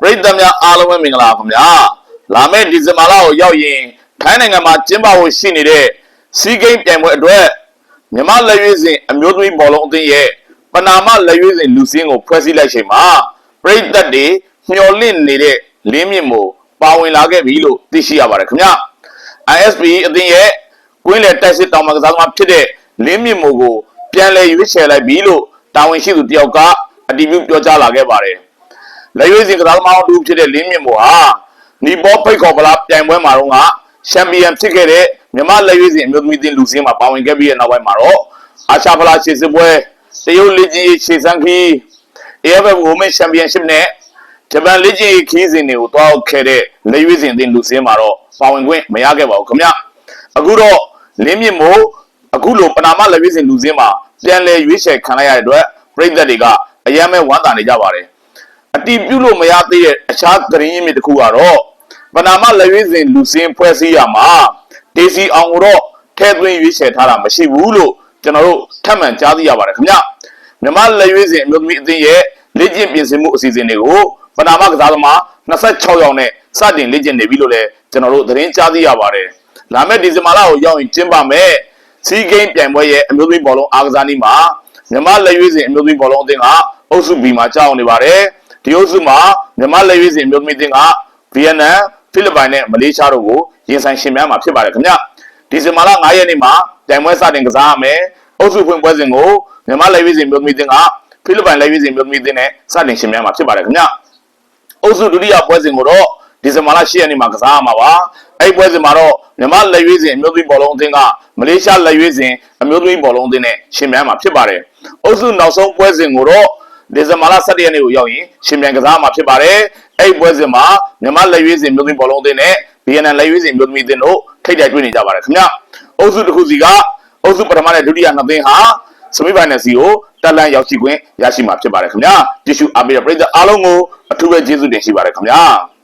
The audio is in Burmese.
ပရိသတ်များအားလုံးပဲမင်္ဂလာပါခင်ဗျာလာမယ့်ဒီဇင်ဘာလကိုရောက်ရင်ထိုင်းနိုင်ငံမှာကျင်းပဖို့ရှိနေတဲ့စီးကိန်းပြိုင်ပွဲအတွက်မြမလက်ရွေးစဉ်အမျိုးသမီးဘောလုံးအသင်းရဲ့ပနာမလက်ရွေးစဉ်လူစင်းကိုဖွဲ့စည်းလိုက်ချိန်မှာပရိသတ်တွေမျှော်လင့်နေတဲ့လင်းမြင့်မို့ပါဝင်လာခဲ့ပြီလို့သိရှိရပါတယ်ခင်ဗျာ ISP အသင်းရဲ့ကွင်းလေတိုက်စစ်တောင်မှကစားသမားဖြစ်တဲ့လင်းမြင့်မို့ကိုပြန်လည်ရွေးချယ်လိုက်ပြီလို့တာဝန်ရှိသူတယောက်က အတည်ပြုပြောကြားလာခဲ့ပါတယ် လက်ရွေးစင်ကစားသမားတူဖြစ်တဲ့လင်းမြင့်မို့ဟာနီဘောဖိတ်ခေါ်ပလားပြိုင်ပွဲမှာတော့ကချန်ပီယံဖြစ်ခဲ့တဲ့မြမလက်ရွေးစင်အမျိုးသမီးတင်လူစင်းမှာပါဝင်ခဲ့ပြီးတဲ့နောက်ပိုင်းမှာတော့အာရှဖလားခြေစစ်ပွဲတရုတ်လေ့ကျင့်ရေးခြေစမ်းခီး AFF Women Championship နဲ့ဂျပန်လေ့ကျင့်ရေးခီးစဉ်တွေကိုတွားရောက်ခဲ့တဲ့လက်ရွေးစင်တင်လူစင်းမှာတော့ပါဝင်ခွင့်မရခဲ့ပါဘူးခင်ဗျအခုတော့လင်းမြင့်မို့အခုလိုပနာမလက်ရွေးစင်လူစင်းမှာပြန်လည်ရွေးချယ်ခံလိုက်ရတဲ့အတွက်ပြည်သက်တွေကအယမ်းမဲ့ဝမ်းသာနေကြပါတယ် အတီးပြုလို့မရသေးတဲ့အခြားသတင်းရင်းမြစ်တစ်ခုကတော့ပနာမလက်ရွေးစဉ်လူစင်းဖွဲ့စည်းရမှာဒေစီအောင်ကိုတော့ထဲသွင်းရွေးချယ်ထားတာမရှိဘူးလို့ကျွန်တော်တို့ထပ်မံကြားသိရပါတယ်ခင်ဗျမြမလက်ရွေးစဉ်အမျိုးသမီးအသင်းရဲ့လေ့ကျင့်ပြင်ဆင်မှုအစီအစဉ်တွေကိုပနာမကစားသမား26ယောက်နဲ့စတင်လေ့ကျင့်နေပြီလို့လည်းကျွန်တော်တို့သတင်းကြားသိရပါတယ်လာမယ့်ဒီဇင်ဘာလကိုရောက်ရင်ကျင်းပမယ်စီးကိန်းပြိုင်ပွဲရဲ့အမျိုးသမီးဘောလုံးအားကစားနည်းမှာမြမလက်ရွေးစဉ်အမျိုးသမီးဘောလုံးအသင်းကအုပ်စု B မှာကြောက်နေပါတယ် ဒီအုပ်စုမှာမြန်မာလက်ရွေးစင်အမျိုးသမီးတင်ကဗီယက်နမ်ဖိလစ်ပိုင်နဲ့မလေးရှားတို့ကိုရင်ဆိုင်ရှင်များမှာဖြစ်ပါတယ်ခင်ဗျဒီဇင်ဘာလ9ရက်နေ့မှာတိုင်ပွဲစတင်ကစားရမယ်အုပ်စုဖွင့်ပွဲစဉ်ကိုမြန်မာလက်ရွေးစင်အမျိုးသမီးတင်ကဖိလစ်ပိုင်လက်ရွေးစင်အမျိုးသမီးတင်နဲ့စတင်ရှင်များမှာဖြစ်ပါတယ်ခင်ဗျအုပ်စုဒုတိယပွဲစဉ်ကိုတော့ဒီဇင်ဘာလ10ရက်နေ့မှာကစားရမှာပါအဲ့ဒီပွဲစဉ်မှာတော့မြန်မာလက်ရွေးစင်အမျိုးသမီးဘောလုံးအသင်းကမလေးရှားလက်ရွေးစင်အမျိုးသမီးဘောလုံးအသင်းနဲ့ရှင်များမှာဖြစ်ပါတယ်အုပ်စုနောက်ဆုံးပွဲစဉ်ကိုတော့ ဒီဇင်ဘာလ17ရက်နေ့ကိုရောက်ရင်ရှင်ပြန်ကစားမှာဖြစ်ပါတယ်။အဲ့ဒီပွဲစဉ်မှာမြန်မာလက်ရွေးစင်မျိုးသမီးဘောလုံးအသင်းနဲ့ BNN လက်ရွေးစင်မျိုးသမီးအသင်းတို့ထိပ်တိုက်တွေ့နေကြပါတယ်ခင်ဗျ။အုပ်စုတစ်ခုစီကအုပ်စုပထမနဲ့ဒုတိယနှစ်သင်းဟာစမီဖိုင်နယ်စီကိုတက်လန့်ရောက်ရှိခွင့်ရရှိမှာဖြစ်ပါတယ်ခင်ဗျာ။ကြည့်ရှုအားပေးတဲ့ပရိသတ်အားလုံးကိုအထူးပဲကျေးဇူးတင်ရှိပါတယ်ခင်ဗျာ။